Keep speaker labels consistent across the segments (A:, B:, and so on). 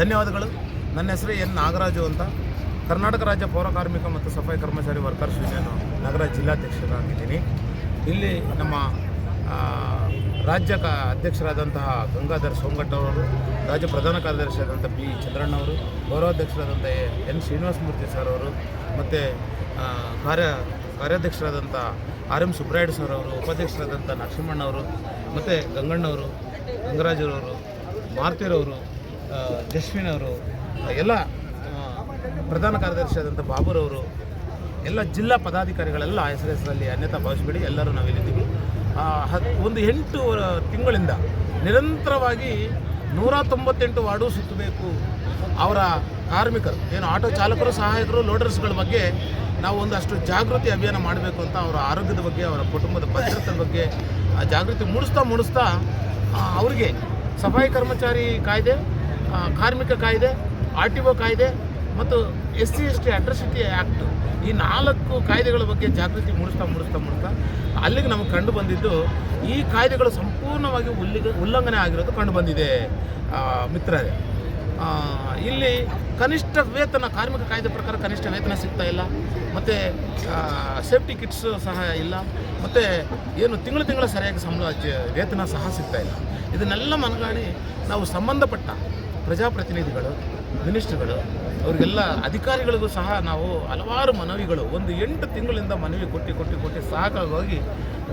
A: ಧನ್ಯವಾದಗಳು. ನನ್ನ ಹೆಸರು ಎನ್ ನಾಗರಾಜು ಅಂತ. ಕರ್ನಾಟಕ ರಾಜ್ಯ ಪೌರ ಕಾರ್ಮಿಕ ಮತ್ತು ಸಫಾಯಿ ಕರ್ಮಚಾರಿ ವರ್ಕರ್ಸ್ ಯೂನಿಯನ್ ನಗರ ಜಿಲ್ಲಾಧ್ಯಕ್ಷರಾಗಿದ್ದೀನಿ. ಇಲ್ಲಿ ನಮ್ಮ ರಾಜ್ಯ ಕ, ಅಧ್ಯಕ್ಷರಾದಂತಹ ಗಂಗಾಧರ್ ಸೋಂಗಟ್ ಅವರು, ರಾಜ್ಯ ಪ್ರಧಾನ ಕಾರ್ಯದರ್ಶಿಯಾದಂಥ ಬಿ ಚಂದ್ರಣ್ಣವರು ಗೌರವಾಧ್ಯಕ್ಷರಾದಂಥ ಎನ್ ಶ್ರೀನಿವಾಸಮೂರ್ತಿ ಸರ್ ಅವರು, ಮತ್ತು ಕಾರ್ಯ ಕಾರ್ಯಾಧ್ಯಕ್ಷರಾದಂಥ ಆರ್ ಎಂ ಸುಬ್ರಾಯ್ಡ್ ಸರ್ ಅವರು ಉಪಾಧ್ಯಕ್ಷರಾದಂಥ ನರಸಿಂಹಣ್ಣವರು ಮತ್ತು ಗಂಗಣ್ಣವರು, ಗಂಗರಾಜರವರು, ಮಾರುತಿರವರು ಜಸ್ವಿನ್ ಅವರು ಎಲ್ಲ ಪ್ರಧಾನ ಕಾರ್ಯದರ್ಶಿ ಆದಂಥ ಬಾಬುರವರು ಎಲ್ಲ ಜಿಲ್ಲಾ ಪದಾಧಿಕಾರಿಗಳೆಲ್ಲ ಎಸ್ ಹೆಸರಲ್ಲಿ ಅನ್ಯತಾ ಭಾವಿಸಬೇಡಿ ಎಲ್ಲರೂ ನಾವಿಲ್ಲಿದ್ದೀವಿ ಆ, ಹತ್ ಒಂದು ಎಂಟು ತಿಂಗಳಿಂದ ನಿರಂತರವಾಗಿ ನೂರ ತೊಂಬತ್ತೆಂಟು ವಾರ್ಡು ಸುತ್ತಬೇಕು ಅವರ ಕಾರ್ಮಿಕರು. ಏನು ಆಟೋ ಚಾಲಕರು ಸಹಾಯಕರು ಲೋಡರ್ಸ್ಗಳ ಬಗ್ಗೆ ನಾವು ಒಂದಷ್ಟು ಜಾಗೃತಿ ಅಭಿಯಾನ ಮಾಡಬೇಕು ಅಂತ ಅವರ ಆರೋಗ್ಯದ ಬಗ್ಗೆ ಅವರ ಕುಟುಂಬದ ಭದ್ರತೆ ಬಗ್ಗೆ ಆ ಜಾಗೃತಿ ಮೂಡಿಸ್ತಾ ಮೂಡಿಸ್ತಾ ಅವರಿಗೆ ಸಫಾಯಿ ಕರ್ಮಚಾರಿ ಕಾಯ್ದೆ ಕಾರ್ಮಿಕ ಕಾಯ್ದೆ, ಆರ್ ಟಿ ಒ ಕಾಯ್ದೆ ಮತ್ತು S C, S T atrocity act ಈ ನಾಲ್ಕು ಕಾಯ್ದೆಗಳ ಬಗ್ಗೆ ಜಾಗೃತಿ ಮೂಡಿಸ್ತಾ ಮೂಡಿಸ್ತಾ ಮೂಡಿಸ್ತಾ ಅಲ್ಲಿಗೆ ನಮಗೆ ಕಂಡು ಬಂದಿದ್ದು ಈ ಕಾಯ್ದೆಗಳು ಸಂಪೂರ್ಣವಾಗಿ ಉಲ್ಲಿಗ, ಉಲ್ಲಂಘನೆ ಆಗಿರೋದು ಕಂಡು ಬಂದಿದೆ ಮಿತ್ರರೇ. ಇಲ್ಲಿ ಕನಿಷ್ಠ ವೇತನ, ಕಾರ್ಮಿಕ ಕಾಯ್ದೆ ಪ್ರಕಾರ ಕನಿಷ್ಠ ವೇತನ ಸಿಗ್ತಾ ಇಲ್ಲ. ಮತ್ತು ಸೇಫ್ಟಿ ಕಿಟ್ಸ್ ಸಹ ಇಲ್ಲ. ಮತ್ತು ಏನು ತಿಂಗಳು ತಿಂಗಳು ಸರಿಯಾಗಿ ಸಂಬಳ ವೇತನ ಸಹ ಸಿಗ್ತಾ ಇಲ್ಲ. ಇದನ್ನೆಲ್ಲ ಮನಗಾಣಿ ನಾವು ಸಂಬಂಧಪಟ್ಟ ಪ್ರಜಾಪ್ರತಿನಿಧಿಗಳು, ಮಿನಿಸ್ಟ್ರುಗಳು, ಅವರಿಗೆಲ್ಲ ಅಧಿಕಾರಿಗಳಿಗೂ ಸಹ ನಾವು ಹಲವಾರು ಮನವಿಗಳು. ಒಂದು ಎಂಟು ತಿಂಗಳಿಂದ ಮನವಿ ಕೊಟ್ಟು ಕೊಟ್ಟು ಕೊಟ್ಟು ಸಾಕಾಗೋಗಿ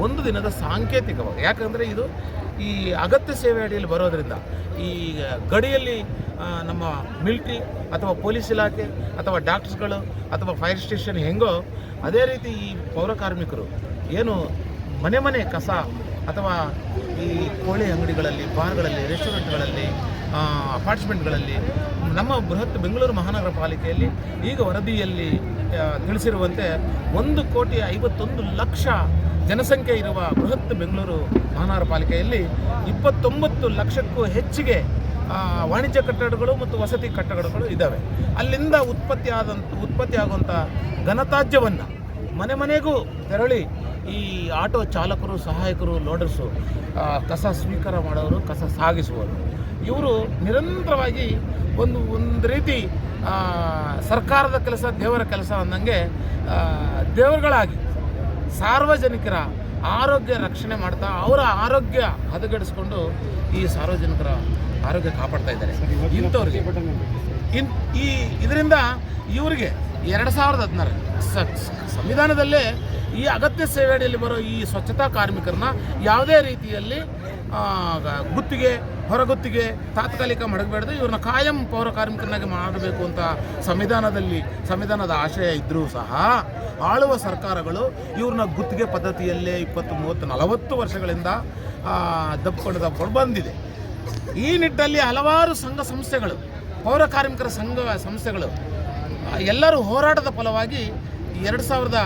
A: ಒಂದು ದಿನದ ಸಾಂಕೇತಿಕವಾಗಿ. ಯಾಕಂದರೆ ಇದು ಈ ಅಗತ್ಯ ಸೇವೆ ಅಡಿಯಲ್ಲಿ ಬರೋದರಿಂದ ಈ ಗಡಿಯಲ್ಲಿ ನಮ್ಮ ಮಿಲ್ಟ್ರಿ ಅಥವಾ ಪೊಲೀಸ್ ಇಲಾಖೆ ಅಥವಾ ಡಾಕ್ಟರ್ಸ್ಗಳು ಅಥವಾ ಫೈರ್ ಸ್ಟೇಷನ್ ಹೆಂಗೋ ಅದೇ ರೀತಿ ಈ ಪೌರ ಕಾರ್ಮಿಕರು ಏನು ಮನೆ ಮನೆ ಕಸ ಅಥವಾ ಈ ಕೋಳಿ ಅಂಗಡಿಗಳಲ್ಲಿ, ಬಾರ್ಗಳಲ್ಲಿ, ರೆಸ್ಟೋರೆಂಟ್ಗಳಲ್ಲಿ ಅಪಾರ್ಟ್ಮೆಂಟ್ಗಳಲ್ಲಿ ನಮ್ಮ ಬೃಹತ್ ಬೆಂಗಳೂರು ಮಹಾನಗರ ಪಾಲಿಕೆಯಲ್ಲಿ ಈಗ ವರದಿಯಲ್ಲಿ ತಿಳಿಸಿರುವಂತೆ ಒಂದು ಕೋಟಿ ಐವತ್ತೊಂದು ಲಕ್ಷ ಜನಸಂಖ್ಯೆ ಇರುವ ಬೃಹತ್ ಬೆಂಗಳೂರು ಮಹಾನಗರ ಪಾಲಿಕೆಯಲ್ಲಿ ಇಪ್ಪತ್ತೊಂಬತ್ತು ಲಕ್ಷಕ್ಕೂ ಹೆಚ್ಚಿಗೆ ವಾಣಿಜ್ಯ ಕಟ್ಟಡಗಳು ಮತ್ತು ವಸತಿ ಕಟ್ಟಡಗಳು ಇದ್ದಾವೆ. ಅಲ್ಲಿಂದ ಉತ್ಪತ್ತಿ ಆದಂಥ ಉತ್ಪತ್ತಿ ಆಗುವಂಥ ಘನತ್ಯಾಜ್ಯವನ್ನು ಮನೆ ಮನೆಗೂ ತೆರಳಿ ಈ ಆಟೋ ಚಾಲಕರು, ಸಹಾಯಕರು, ಲೋಡರ್ಸು ಕಸ ಸ್ವೀಕಾರ ಮಾಡೋರು, ಕಸ ಸಾಗಿಸುವವರು. ಇವರು ನಿರಂತರವಾಗಿ ಒಂದು ಒಂದು ರೀತಿ ಸರ್ಕಾರದ ಕೆಲಸ ದೇವರ ಕೆಲಸ ಅಂದಂಗೆ ದೇವರುಗಳಾಗಿ ಸಾರ್ವಜನಿಕರ ಆರೋಗ್ಯ ರಕ್ಷಣೆ ಮಾಡ್ತಾ ಅವರ ಆರೋಗ್ಯ ಹದಗೆಡಿಸ್ಕೊಂಡು ಈ ಸಾರ್ವಜನಿಕರ ಆರೋಗ್ಯ ಕಾಪಾಡ್ತಾ ಇದ್ದಾರೆ. ಇಂಥವ್ರಿಗೆ. ಇನ್ ಈ ಇದರಿಂದ ಇವರಿಗೆ ಎರಡು ಸಾವಿರದ ಹದಿನಾರು. ಸಂವಿಧಾನದಲ್ಲೇ ಈ ಅಗತ್ಯ ಸೇವೆ ಅಡಿಯಲ್ಲಿ ಬರೋ ಈ ಸ್ವಚ್ಛತಾ ಕಾರ್ಮಿಕರನ್ನ ಯಾವುದೇ ರೀತಿಯಲ್ಲಿ ಗುತ್ತಿಗೆ, ಹೊರಗುತ್ತಿಗೆ, ತಾತ್ಕಾಲಿಕ ಮಡಗಬೇಡ್ದು ಇವ್ರನ್ನ ಕಾಯಂ ಪೌರ ಕಾರ್ಮಿಕರನ್ನಾಗಿ ಮಾಡಬೇಕು ಅಂತ ಸಂವಿಧಾನದಲ್ಲಿ, ಸಂವಿಧಾನದ ಆಶಯ ಇದ್ದರೂ ಸಹ ಆಳುವ ಸರ್ಕಾರಗಳು ಇವ್ರನ್ನ ಗುತ್ತಿಗೆ ಪದ್ಧತಿಯಲ್ಲೇ ಇಪ್ಪತ್ತು, ಮೂವತ್ತು, ನಲವತ್ತು ವರ್ಷಗಳಿಂದ ದಬ್ಕೊಂಡು ದಬ್ಕೊಂಡು ಬಂದಿದೆ. ಈ ನಿಟ್ಟಲ್ಲಿ ಹಲವಾರು ಸಂಘ ಸಂಸ್ಥೆಗಳು, ಪೌರ ಕಾರ್ಮಿಕರ ಸಂಘ ಸಂಸ್ಥೆಗಳು ಎಲ್ಲರೂ ಹೋರಾಟದ ಫಲವಾಗಿ ಎರಡು ಸಾವಿರದ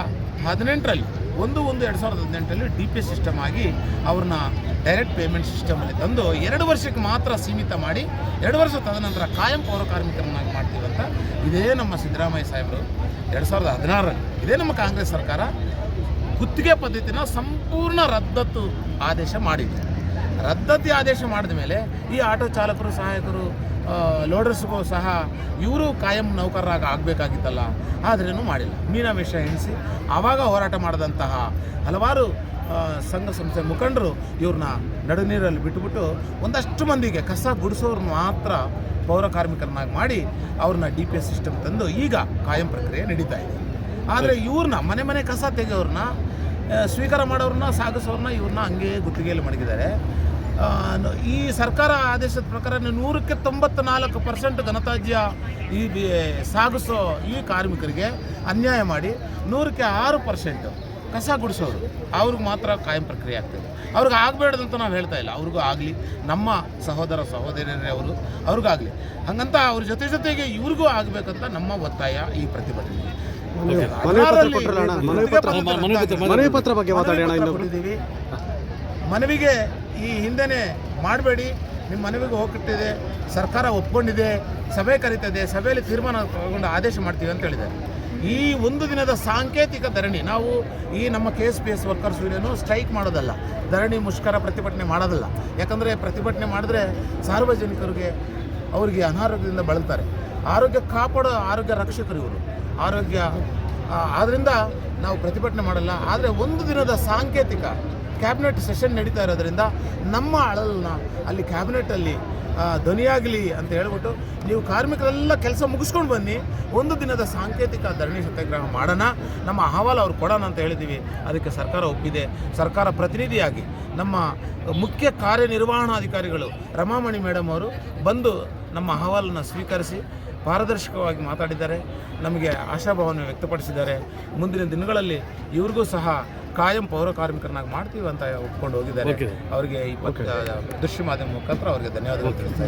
A: ಹದಿನೆಂಟರಲ್ಲಿ, ಒಂದು ಒಂದು ಎರಡು ಸಾವಿರದ ಹದಿನೆಂಟರಲ್ಲಿ ಡಿ ಪಿ ಸಿಸ್ಟಮ್ ಆಗಿ ಅವ್ರನ್ನ ಡೈರೆಕ್ಟ್ ಪೇಮೆಂಟ್ ಸಿಸ್ಟಮಲ್ಲಿ ತಂದು ಎರಡು ವರ್ಷಕ್ಕೆ ಮಾತ್ರ ಸೀಮಿತ ಮಾಡಿ, ಎರಡು ವರ್ಷ ತದನಂತರ ಕಾಯಂ ಪೌರ ಕಾರ್ಮಿಕರನ್ನಾಗಿ ಮಾಡ್ತೀವಿ ಅಂತ ಇದೇ ನಮ್ಮ ಸಿದ್ದರಾಮಯ್ಯ ಸಾಹೇಬರು ಎರಡು ಸಾವಿರದ ಹದಿನಾರರಲ್ಲಿ. ಇದೇ ನಮ್ಮ ಕಾಂಗ್ರೆಸ್ ಸರ್ಕಾರ ಗುತ್ತಿಗೆ ಪದ್ಧತಿನ ಸಂಪೂರ್ಣ ರದ್ದತ್ತು ಆದೇಶ ಮಾಡಿದೆ. ರದ್ದತಿ ಆದೇಶ ಮಾಡಿದ ಮೇಲೆ ಈ ಆಟೋ ಚಾಲಕರು, ಸಹಾಯಕರು ಲೋಡರ್ಸ್ಗೂ ಸಹ ಇವರು ಕಾಯಂ ನೌಕರರಾಗ ಆಗಬೇಕಾಗಿತ್ತಲ್ಲ, ಆದ್ರೇನು ಮಾಡಿಲ್ಲ. ಮೀನಾವೇಶ ಎಣಿಸಿ ಆವಾಗ ಹೋರಾಟ ಮಾಡಿದಂತಹ ಹಲವಾರು ಸಂಘ ಸಂಸ್ಥೆ ಮುಖಂಡರು ಇವ್ರನ್ನ ನಡುನೀರಲ್ಲಿ ಬಿಟ್ಟುಬಿಟ್ಟು ಒಂದಷ್ಟು ಮಂದಿಗೆ ಕಸ ಗುಡಿಸೋರು ಮಾತ್ರ ಪೌರ ಕಾರ್ಮಿಕರನ್ನಾಗಿ ಮಾಡಿ ಅವ್ರನ್ನ ಡಿ ಪಿ ಎಸ್ ಸಿಸ್ಟಮ್ ತಂದು ಈಗ ಕಾಯಂ ಪ್ರಕ್ರಿಯೆ ನಡೀತಾ ಇದೆ. ಆದರೆ ಇವ್ರನ್ನ ಮನೆ ಮನೆ ಕಸ ತೆಗೆಯೋರನ್ನ ಸ್ವೀಕಾರ ಮಾಡೋರನ್ನ ಸಾಗಿಸೋರನ್ನ ಇವ್ರನ್ನ ಹಂಗೆ ಗುತ್ತಿಗೆಯಲ್ಲಿ ಮಡಗಿದ್ದಾರೆ. ಈ ಸರ್ಕಾರ ಆದೇಶದ ಪ್ರಕಾರ ನೂರಕ್ಕೆ ತೊಂಬತ್ತು ನಾಲ್ಕು ಪರ್ಸೆಂಟ್ ಘನತ್ಯಾಜ್ಯ ಈ ಬಿ- ಸಾಗಿಸೋ ಈ ಕಾರ್ಮಿಕರಿಗೆ ಅನ್ಯಾಯ ಮಾಡಿ ನೂರಕ್ಕೆ ಆರು ಪರ್ಸೆಂಟ್ ಕಸ ಗುಡಿಸೋರು ಅವ್ರಿಗೆ ಮಾತ್ರ ಕಾಯಂ ಪ್ರಕ್ರಿಯೆ ಆಗ್ತದೆ. ಅವ್ರಿಗೆ ಆಗಬೇಡದಂತ ನಾವು ಹೇಳ್ತಾ ಇಲ್ಲ. ಅವ್ರಿಗೂ ಆಗಲಿ. ನಮ್ಮ ಸಹೋದರ ಸಹೋದರಿಯರೇ ಅವರು ಅವ್ರಿಗಾಗಲಿ ಹಾಗಂತ ಅವ್ರ ಜೊತೆ ಜೊತೆಗೆ ಇವ್ರಿಗೂ ಆಗಬೇಕಂತ ನಮ್ಮ ಒತ್ತಾಯ ಈ ಪ್ರತಿಭಟನೆ.
B: ಮನವಿ ಪತ್ರ ಬಗ್ಗೆ
A: ಮನವಿಗೆ ಈ ಹಿಂದೆನೇ ಮಾಡಬೇಡಿ. ನಿಮ್ಮ ಮನವಿಗೆ ಹೋಗ್ತಿದೆ ಸರ್ಕಾರ ಒಪ್ಕೊಂಡಿದೆ. ಸಭೆ ಕರೀತದೆ. ಸಭೆಯಲ್ಲಿ ತೀರ್ಮಾನ ತಗೊಂಡು ಆದೇಶ ಮಾಡ್ತೀವಿ ಅಂತ ಹೇಳಿದ್ದಾರೆ. ಈ ಒಂದು ದಿನದ ಸಾಂಕೇತಿಕ ಧರಣಿ, ನಾವು ಈ ನಮ್ಮ K S P S workers union strike ಮಾಡೋದಲ್ಲ. ಧರಣಿ ಮುಷ್ಕರ ಪ್ರತಿಭಟನೆ ಮಾಡೋದಲ್ಲ. ಯಾಕಂದರೆ ಪ್ರತಿಭಟನೆ ಮಾಡಿದ್ರೆ ಸಾರ್ವಜನಿಕರಿಗೆ ಅವರಿಗೆ ಅನಾರೋಗ್ಯದಿಂದ ಬಳಲ್ತಾರೆ. ಆರೋಗ್ಯ ಕಾಪಾಡೋ ಆರೋಗ್ಯ ರಕ್ಷಕರು ಇವರು. ಆರೋಗ್ಯ ಆದ್ದರಿಂದ ನಾವು ಪ್ರತಿಭಟನೆ ಮಾಡಲ್ಲ. ಆದರೆ ಒಂದು ದಿನದ ಸಾಂಕೇತಿಕ ಕ್ಯಾಬಿನೆಟ್ ಸೆಷನ್ ನಡೀತಾ ಇರೋದ್ರಿಂದ ನಮ್ಮ ಅಳಲನ್ನ ಅಲ್ಲಿ ಕ್ಯಾಬಿನೆಟಲ್ಲಿ ಧ್ವನಿಯಾಗಲಿ ಅಂತ ಹೇಳ್ಬಿಟ್ಟು ನೀವು ಕಾರ್ಮಿಕರೆಲ್ಲ ಕೆಲಸ ಮುಗಿಸ್ಕೊಂಡು ಬನ್ನಿ, ಒಂದು ದಿನದ ಸಾಂಕೇತಿಕ ಧರಣಿ ಸತ್ಯಾಗ್ರಹ ಮಾಡೋಣ, ನಮ್ಮ ಅಹವಾಲು ಅವ್ರು ಕೊಡೋಣ ಅಂತ ಹೇಳಿದ್ದೀವಿ ಅದಕ್ಕೆ ಸರ್ಕಾರ ಒಪ್ಪಿದೆ. ಸರ್ಕಾರ ಪ್ರತಿನಿಧಿಯಾಗಿ ನಮ್ಮ ಮುಖ್ಯ ಕಾರ್ಯನಿರ್ವಹಣಾಧಿಕಾರಿಗಳು ರಮಾಮಣಿ ಮೇಡಮ್ ಅವರು ಬಂದು ನಮ್ಮ ಅಹವಾಲನ್ನು ಸ್ವೀಕರಿಸಿ ಪಾರದರ್ಶಕವಾಗಿ ಮಾತಾಡಿದ್ದಾರೆ ನಮಗೆ ಆಶಾಭಾವನೆ ವ್ಯಕ್ತಪಡಿಸಿದ್ದಾರೆ. ಮುಂದಿನ ದಿನಗಳಲ್ಲಿ ಇವ್ರಿಗೂ ಸಹ ಕಾಯಂ ಪೌರ ಕಾರ್ಮಿಕರನ್ನಾಗಿ ಮಾಡ್ತೀವಿ ಅಂತ ಒಪ್ಕೊಂಡು ಹೋಗಿದ್ದಾರೆ. ಅವರಿಗೆ ಈ ದೃಶ್ಯ ಮಾಧ್ಯಮ ಮುಖಾಂತರ ಅವರಿಗೆ ಧನ್ಯವಾದಗಳು ತಿಳಿಸ್ತಾ